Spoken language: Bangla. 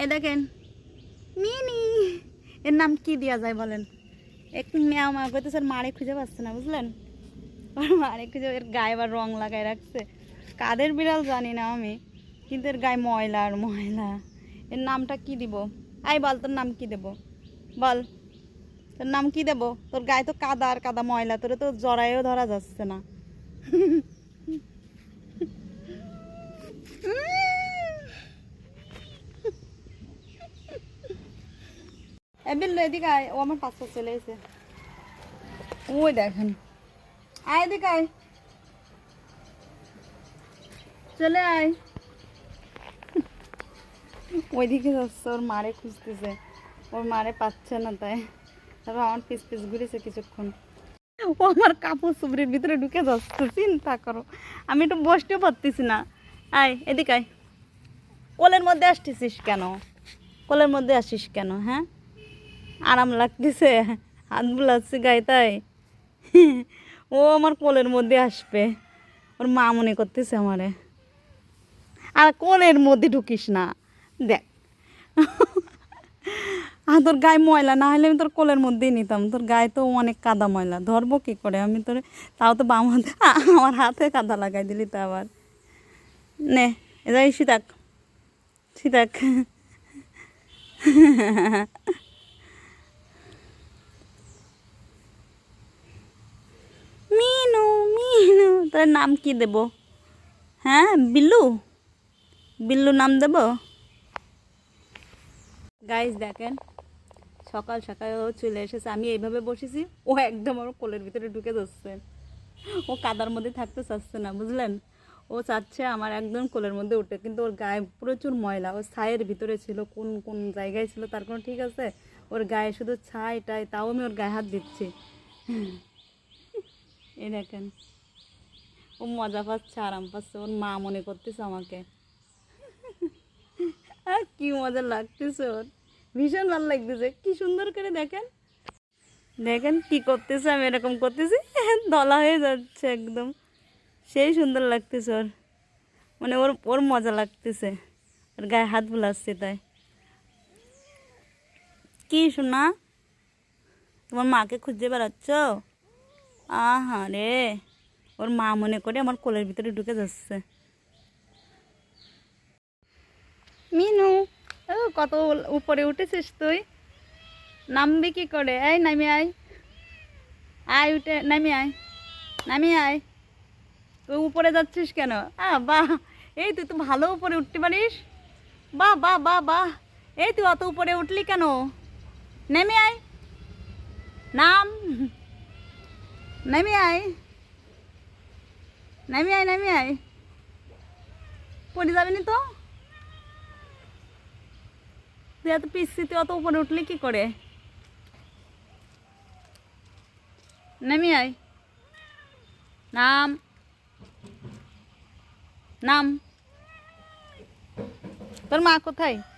এই দেখেন। মিনি। এর নাম কি দেওয়া যায় বলেন? এক ম্যাও ম্যাও করতেছে ওর মারে খুঁজে পাচ্ছে না, বুঝলেন? ওর মারে খুঁজে, এর গায়ে আবার রং লাগাই রাখছে। কাদের বিড়াল জানি না আমি, কিন্তু এর গায়ে ময়লা আর ময়লা। এর নামটা কি দিব? আই বল, তোর নাম কি দেব? বল, তোর নাম কি দেব? তোর গায়ে তো কাদা আর কাদা ময়লা, তোর তো জড়াইও ধরা যাচ্ছে না। বিল্লু এদিকে আয় ও আমার পাশে চলে এসে ওই দেখেন। আয় এদিকে আয়। চলে আয়। ওইদিকে যাচ্ছে ওর মারে খুঁজতেছে। ওর মারে পাচ্ছে না তাই। তারপর আমার পিস পিস ঘুরেছে কিছুক্ষণ। ও আমার কাপড় চুবড়ির ভিতরে ঢুকে যাচ্ছে চিন্তা করো। আমি একটু বসতেও পারতেছি না। আয় এদিকে আয়। কোলের মধ্যে আসতেছিস কেন? কোলের মধ্যে আসিস কেন হ্যাঁ? আরাম লাগতেছে হাত বুলাচ্ছে গায়ে তাই। ও আমার কোলের মধ্যে আসবে। ওর মা মনে করতেছে আমারে। আর কোলের মধ্যে ঢুকিস না, দেখ। আর তোর গায়ে ময়লা, না হলে আমি তোর কোলের মধ্যেই নিতাম। তোর গায়ে তো অনেক কাদা ময়লা, ধরবো কী করে? আমি তোর, তাও তো বাম হাতে, আমার হাতে কাদা লাগাই দিলি তো আবার। নে এদাই সীতাক। সীতাক মিনু মিনু তোর নাম কি দেব? হ্যাঁ বিল্লু? বিল্লু নাম দেব? গাইজ দেখেন, সকাল সকাল ও চলে এসেছে। আমি এইভাবে বসেছি, ও একদম আমার কোলের ভিতরে ঢুকে যাচ্ছে। ও কাদার মধ্যে থাকতে চাচ্ছে না, বুঝলেন? ও চাচ্ছে আমার একদম কোলের মধ্যে উঠে কিন্তু ওর গায়ে প্রচুর ময়লা। ওর ছায়ের ভিতরে ছিল, কোন কোন জায়গায় ছিল তার কোনো ঠিক আছে? ওর গায়ে শুধু ছাই, টাই, তাও আমি ওর গায়ে হাত দিচ্ছি। এই দেখেন ও মজা পাচ্ছে, আরাম পাচ্ছে, ওর মা মনে করতেছে আমাকে। কি মজা লাগতেছে ওর। ভীষণ ভালো লাগতেছে। কি সুন্দর করে দেখেন। দেখেন কি করতেছে, আমি এরকম করতেছি দলা হয়ে যাচ্ছে একদম। সেই সুন্দর লাগতেছে ওর। মানে ওর ওর মজা লাগতেছে। ওর গায়ে হাত বুলাচ্ছে তাই। কি শোনা তোমার মাকে খুঁজে বেড়াচ্ছ? আহা রে। ওর মা মনে করে আমার কোলের ভিতরে ঢুকে যাচ্ছে। মিনু ও কত উপরে উঠেছিস তুই? নামবি কি করে? এই, নামি আয়। আয়, উঠে, নামি আয়। নামি আয়। তুই উপরে যাচ্ছিস কেন? আ বাহ এই তুই তো ভালো উপরে উঠতে পারিস। বাহ বাহ বাহ বাহ এই তুই অত উপরে উঠলি কেন? নেমে আয়। নাম। নেমে আয়। নেমে আয় নেমে আয়। পড়ে যাবি না তো? তুই এত পিসি তুই অত উপরে উঠলি কি করে? নেমে আয়। নাম। নাম। তোর মা কোথায়?